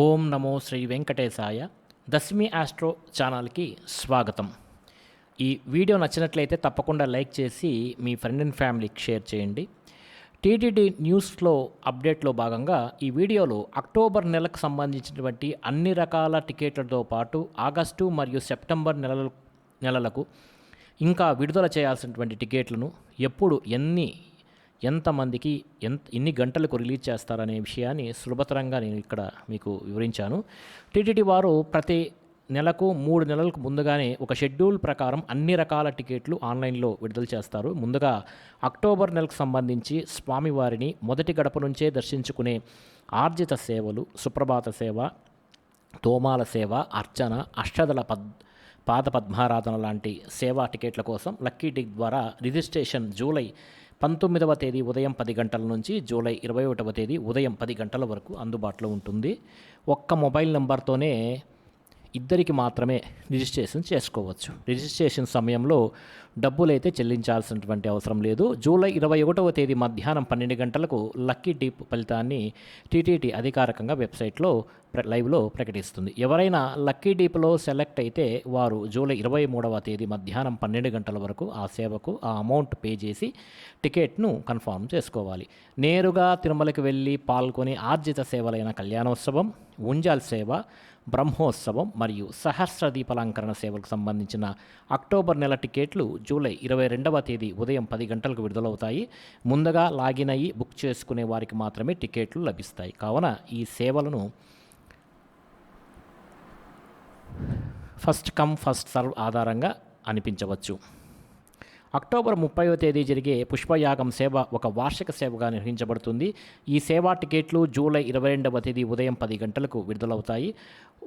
ఓం నమో శ్రీ వెంకటేశాయ దశమి astro ఛానల్కి స్వాగతం. ఈ వీడియో నచ్చినట్లయితే తప్పకుండా లైక్ చేసి మీ ఫ్రెండ్ అండ్ ఫ్యామిలీకి షేర్ చేయండి. టీటీడీ న్యూస్లో అప్డేట్లో భాగంగా ఈ వీడియోలో అక్టోబర్ నెలకు సంబంధించినటువంటి అన్ని రకాల టికెట్లతో పాటు ఆగస్టు మరియు సెప్టెంబర్ నెలల నెలలకు ఇంకా విడుదల చేయాల్సినటువంటి టికెట్లను ఎప్పుడు ఎన్ని ఎంతమందికి ఎంత ఎన్ని గంటలకు రిలీజ్ చేస్తారనే విషయాన్ని సులభతరంగా నేను ఇక్కడ మీకు వివరించాను. టీటీడీ వారు ప్రతి నెలకు మూడు నెలలకు ముందుగానే ఒక షెడ్యూల్ ప్రకారం అన్ని రకాల టికెట్లు ఆన్లైన్లో విడుదల చేస్తారు. ముందుగా అక్టోబర్ నెలకు సంబంధించి స్వామివారిని మొదటి గడప నుంచే దర్శించుకునే ఆర్జిత సేవలు సుప్రభాత సేవ తోమాల సేవ అర్చన అష్టదల పద్ పాద పద్మారాధన లాంటి సేవా టికెట్ల కోసం లక్కీ టిక్ ద్వారా రిజిస్ట్రేషన్ జూలై పంతొమ్మిదవ తేదీ ఉదయం పది గంటల నుంచి జూలై ఇరవై ఒకటవ తేదీ ఉదయం పది గంటల వరకు అందుబాటులో ఉంటుంది. ఒక్క మొబైల్ నెంబర్తోనే ఇద్దరికి మాత్రమే రిజిస్ట్రేషన్ చేసుకోవచ్చు. రిజిస్ట్రేషన్ సమయంలో డబ్బులైతే చెల్లించాల్సినటువంటి అవసరం లేదు. జూలై ఇరవై ఒకటవ తేదీ మధ్యాహ్నం పన్నెండు గంటలకు లక్కీ డీప్ ఫలితాన్ని టీటీటీ అధికారికంగా వెబ్సైట్లో ప్ర- లైవ్లో ప్రకటిస్తుంది. ఎవరైనా లక్కీ డీప్లో సెలెక్ట్ అయితే వారు జూలై ఇరవై మూడవ తేదీ మధ్యాహ్నం పన్నెండు గంటల వరకు ఆ సేవకు ఆ అమౌంట్ పే చేసి టికెట్ను కన్ఫర్మ్ చేసుకోవాలి. నేరుగా తిరుమలకి వెళ్ళి పాల్గొని ఆర్జిత సేవలైన కళ్యాణోత్సవం ఉంజాల్ సేవ బ్రహ్మోత్సవం మరియు సహస్ర దీపాలంకరణ సేవలకు సంబంధించిన అక్టోబర్ నెల టికెట్లు జూలై ఇరవై రెండవ తేదీ ఉదయం పది గంటలకు విడుదలవుతాయి. ముందుగా లాగిన్ అయ్యి బుక్ చేసుకునే వారికి మాత్రమే టికెట్లు లభిస్తాయి. కావున ఈ సేవలను ఫస్ట్ కమ్ ఫస్ట్ సర్వ్ ఆధారంగా అనిపించవచ్చు. అక్టోబర్ ముప్పైవ తేదీ జరిగే పుష్పయాగం సేవ ఒక వార్షిక సేవగా నిర్వహించబడుతుంది. ఈ సేవా టికెట్లు జూలై ఇరవై రెండవ తేదీ ఉదయం పది గంటలకు విడుదలవుతాయి.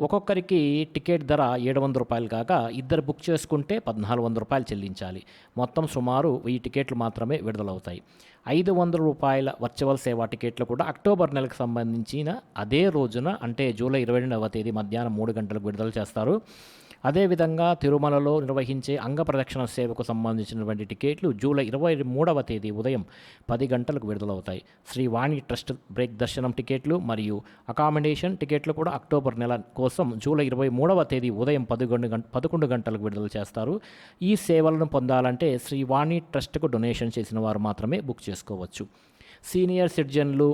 ఒక్కొక్కరికి టికెట్ ధర ఏడు వందల రూపాయలు కాగా ఇద్దరు బుక్ చేసుకుంటే పద్నాలుగు వందల రూపాయలు చెల్లించాలి. మొత్తం సుమారు వెయ్యి టికెట్లు మాత్రమే విడుదలవుతాయి. ఐదు వందల రూపాయల వర్చువల్ సేవా టికెట్లు కూడా అక్టోబర్ నెలకు సంబంధించిన అదే రోజున అంటే జూలై ఇరవై రెండవ తేదీ మధ్యాహ్నం మూడు గంటలకు విడుదల చేస్తారు. అదేవిధంగా తిరుమలలో నిర్వహించే అంగ ప్రదక్షిణ సేవకు సంబంధించినటువంటి టికెట్లు జూలై ఇరవై మూడవ తేదీ ఉదయం పది గంటలకు విడుదలవుతాయి. శ్రీ వాణి ట్రస్ట్ బ్రేక్ దర్శనం టికెట్లు మరియు అకామిడేషన్ టికెట్లు కూడా అక్టోబర్ నెల కోసం జూలై ఇరవై మూడవ తేదీ ఉదయం పదకొండు గంట పదకొండు గంటలకు విడుదల చేస్తారు. ఈ సేవలను పొందాలంటే శ్రీ వాణి ట్రస్ట్కు డొనేషన్ చేసిన వారు మాత్రమే బుక్ చేసుకోవచ్చు. సీనియర్ సిటిజన్లు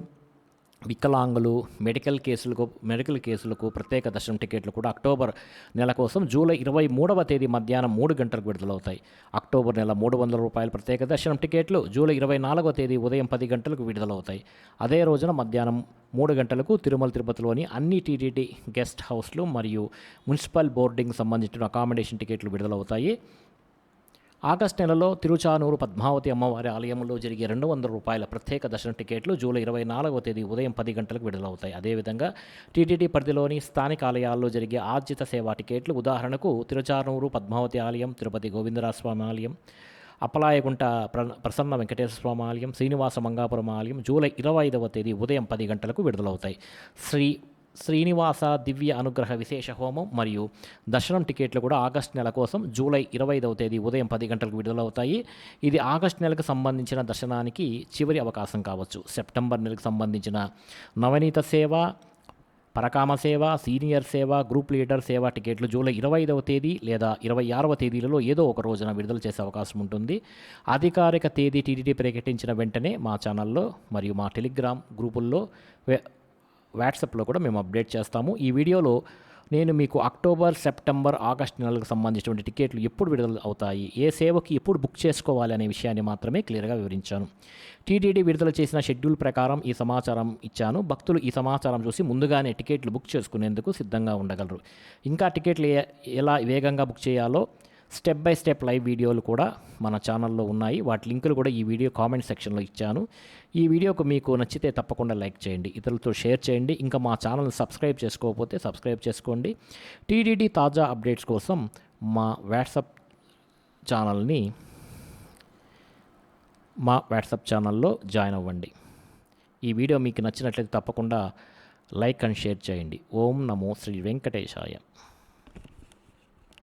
వికలాంగులు మెడికల్ కేసులకు మెడికల్ కేసులకు ప్రత్యేక దర్శనం టికెట్లు కూడా అక్టోబర్ నెల కోసం జూలై ఇరవై మూడవ తేదీ మధ్యాహ్నం మూడు గంటలకు విడుదలవుతాయి. అక్టోబర్ నెల మూడు వందల రూపాయల ప్రత్యేక దర్శనం టికెట్లు జూలై ఇరవై నాలుగవ తేదీ ఉదయం పది గంటలకు విడుదలవుతాయి. అదే రోజున మధ్యాహ్నం మూడు గంటలకు తిరుమల తిరుపతిలోని అన్ని టీటీడీ గెస్ట్ హౌస్లు మరియు మున్సిపల్ బోర్డింగ్ సంబంధించిన అకామిడేషన్ టికెట్లు విడుదలవుతాయి. ఆగస్టు నెలలో తిరుచానూరు పద్మావతి అమ్మవారి ఆలయంలో జరిగే రెండు వందల రూపాయల ప్రత్యేక దర్శన టికెట్లు జూలై ఇరవై నాలుగవ తేదీ ఉదయం పది గంటలకు విడుదలవుతాయి. అదేవిధంగా టీటీడీ పరిధిలోని స్థానిక ఆలయాల్లో జరిగే ఆర్జిత సేవా టికెట్లు ఉదాహరణకు తిరుచానూరు పద్మావతి ఆలయం తిరుపతి గోవిందరాజస్వామి ఆలయం అప్పలాయగుంట ప్ర ప్రసన్న వెంకటేశ్వర స్వామి ఆలయం శ్రీనివాస మంగాపురం ఆలయం జూలై ఇరవై ఐదవ తేదీ ఉదయం పది గంటలకు విడుదలవుతాయి. శ్రీ శ్రీనివాస దివ్య అనుగ్రహ విశేష హోమం మరియు దర్శనం టికెట్లు కూడా ఆగస్ట్ నెల కోసం జూలై ఇరవై ఐదవ తేదీ ఉదయం పది గంటలకు విడుదలవుతాయి. ఇది ఆగస్ట్ నెలకు సంబంధించిన దర్శనానికి చివరి అవకాశం కావచ్చు. సెప్టెంబర్ నెలకు సంబంధించిన నవనీత సేవ పరకామ సేవ సీనియర్ సేవ గ్రూప్ లీడర్ సేవ టికెట్లు జూలై ఇరవై ఐదవ తేదీ లేదా ఇరవై ఆరవ తేదీలలో ఏదో ఒక రోజున విడుదల చేసే అవకాశం ఉంటుంది. అధికారిక తేదీ టీటీడీ ప్రకటించిన వెంటనే మా ఛానల్లో మరియు మా టెలిగ్రామ్ గ్రూపుల్లో వాట్సాప్లో కూడా మేము అప్డేట్ చేస్తాము. ఈ వీడియోలో నేను మీకు అక్టోబర్ సెప్టెంబర్ ఆగస్ట్ నెలలకు సంబంధించినటువంటి టికెట్లు ఎప్పుడు విడుదల అవుతాయి ఏ సేవకి ఎప్పుడు బుక్ చేసుకోవాలి అనే విషయాన్ని మాత్రమే క్లియర్గా వివరించాను. టీటీడీ విడుదల చేసిన షెడ్యూల్ ప్రకారం ఈ సమాచారం ఇచ్చాను. భక్తులు ఈ సమాచారం చూసి ముందుగానే టికెట్లు బుక్ చేసుకునేందుకు సిద్ధంగా ఉండగలరు. ఇంకా టికెట్లు ఏ- ఎలా వేగంగా బుక్ చేయాలో స్టెప్ బై స్టెప్ లైవ్ వీడియోలు కూడా మన ఛానల్లో ఉన్నాయి. వాటి లింకులు కూడా ఈ వీడియో కామెంట్ సెక్షన్లో ఇచ్చాను. ఈ వీడియోకు మీకు నచ్చితే తప్పకుండా లైక్ చేయండి. ఇతరులతో షేర్ చేయండి. ఇంకా మా ఛానల్ని సబ్స్క్రైబ్ చేసుకోకపోతే సబ్స్క్రైబ్ చేసుకోండి. టీడీడీ తాజా అప్డేట్స్ కోసం మా వాట్సాప్ ఛానల్ని మా వాట్సాప్ ఛానల్లో జాయిన్ అవ్వండి. ఈ వీడియో మీకు నచ్చినట్లయితే తప్పకుండా లైక్ అండ్ షేర్ చేయండి. ఓం నమో శ్రీ వెంకటేశాయ.